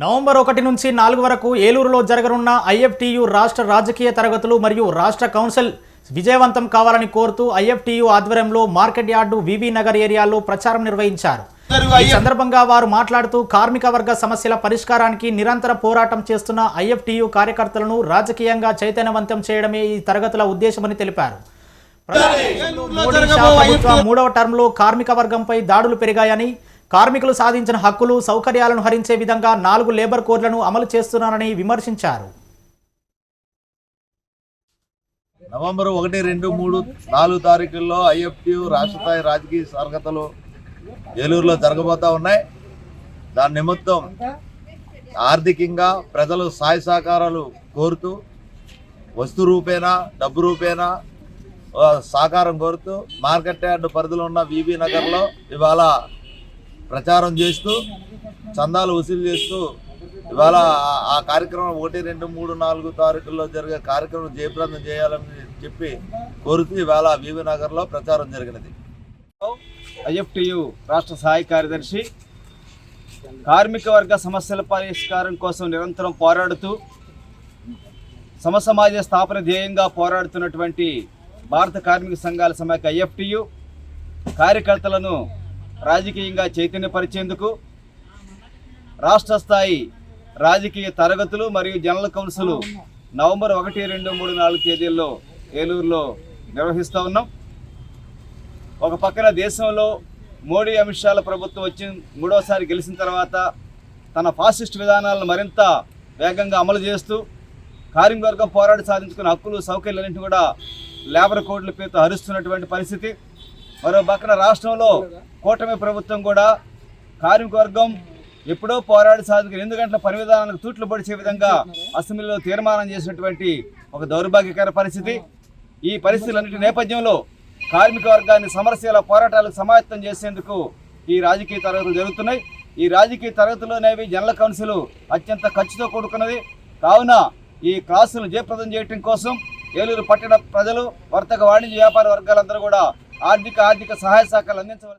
November ఒకటి నుంచి నాలుగు వరకు ఏలూరులో జరగనున్న ఐఎఫ్టియు రాష్ట్ర రాజకీయ తరగతులు మరియు రాష్ట్ర కౌన్సిల్ విజయవంతం కావాలని కోరుతూ ఐఎఫ్టియు ఆధ్వర్యంలో మార్కెట్ యార్డు వివి నగర్ ఏరియాలో ప్రచారం నిర్వహించారు. ఈ సందర్భంగా వారు మాట్లాడుతూ కార్మిక వర్గ సమస్యల పరిష్కారానికి నిరంతర పోరాటం చేస్తున్న ఐఎఫ్టియు కార్యకర్తలను రాజకీయంగా చైతన్యవంతం చేయడమే ఈ తరగతుల ఉద్దేశమని తెలిపారు. మూడవ టర్మ్లో కార్మిక వర్గంపై దాడులు పెరిగాయని కార్మికులు సాధించిన హక్కులు సౌకర్యాలను హరించే విధంగా నాలుగు లేబర్ కోడ్లను అమలు చేస్తున్నారని విమర్శించారు. నవంబర్ ఒకటి రెండు మూడు నాలుగు తారీఖుల్లో ఐఎఫ్టి రాష్ట్ర స్థాయి రాజకీయ తరగతులు ఏలూరులో జరగబోతా ఉన్నాయి. దాని నిమిత్తం ఆర్థికంగా ప్రజలు సహాయ సహకారాలు కోరుతూ వస్తు రూపేణా డబ్బు రూపేణా సహకారం కోరుతూ మార్కెట్ యార్డ్ పరిధిలో ఉన్న వివి నగర్లో ఇవాళ ప్రచారం చేస్తూ చందాలు వసూలు చేస్తూ ఇవాళ ఆ- కార్యక్రమం ఒకటి రెండు మూడు నాలుగు తారీఖుల్లో జరిగే కార్యక్రమం జయప్రదం చేయాలని చెప్పి కోరుతూ ఇవాళ వివి నగర్లో ప్రచారం జరిగినది. ఐఎఫ్టియు రాష్ట్ర సహాయ కార్యదర్శి కార్మిక వర్గ సమస్యల పరిష్కారం కోసం నిరంతరం పోరాడుతూ సమసమాజ స్థాపన ధ్యేయంగా పోరాడుతున్నటువంటి భారత కార్మిక సంఘాల సమాఖ్య ఐఎఫ్టియు కార్యకర్తలను రాజకీయంగా చైతన్యపరిచేందుకు రాష్ట్ర స్థాయి రాజకీయ తరగతులు మరియు జనరల్ కౌన్సిల్ నవంబర్ ఒకటి రెండు మూడు నాలుగు తేదీల్లో ఏలూరులో నిర్వహిస్తూ ఉన్నాం. ఒక పక్కన దేశంలో మోడీ అమిత్ షాల ప్రభుత్వం వచ్చి మూడోసారి గెలిచిన తర్వాత తన ఫాసిస్ట్ విధానాలను మరింత వేగంగా అమలు చేస్తూ కార్మికవర్గం పోరాట సాధించుకున్న హక్కులు సౌకర్యాలన్నింటినీ కూడా లేబర్ కోడ్ల పేరుతో హరిస్తున్నటువంటి పరిస్థితి. మరో పక్కన రాష్ట్రంలో కూటమి ప్రభుత్వం కూడా కార్మిక వర్గం ఎప్పుడో పోరాడి సాధకులు ఎనిమిది గంటల పని విధానానికి తూట్లు పొడిచే విధంగా అసెంబ్లీలో తీర్మానం చేసినటువంటి ఒక దౌర్భాగ్యకర పరిస్థితి. ఈ పరిస్థితులన్నిటి నేపథ్యంలో కార్మిక వర్గాన్ని సమస్యల పోరాటాలకు సమాయత్తం చేసేందుకు ఈ రాజకీయ తరగతులు జరుగుతున్నాయి. ఈ రాజకీయ తరగతుల్లోనేవి జనరల్ కౌన్సిల్ అత్యంత ఖర్చుతో కూడుకున్నది కావున ఈ క్లాసులు జయప్రదం చేయటం కోసం ఏలూరు పట్టణ ప్రజలు వర్తక వాణిజ్య వ్యాపార వర్గాలందరూ కూడా ఆర్థిక ఆర్థిక సహాయ సహకారాలు అందించవలసి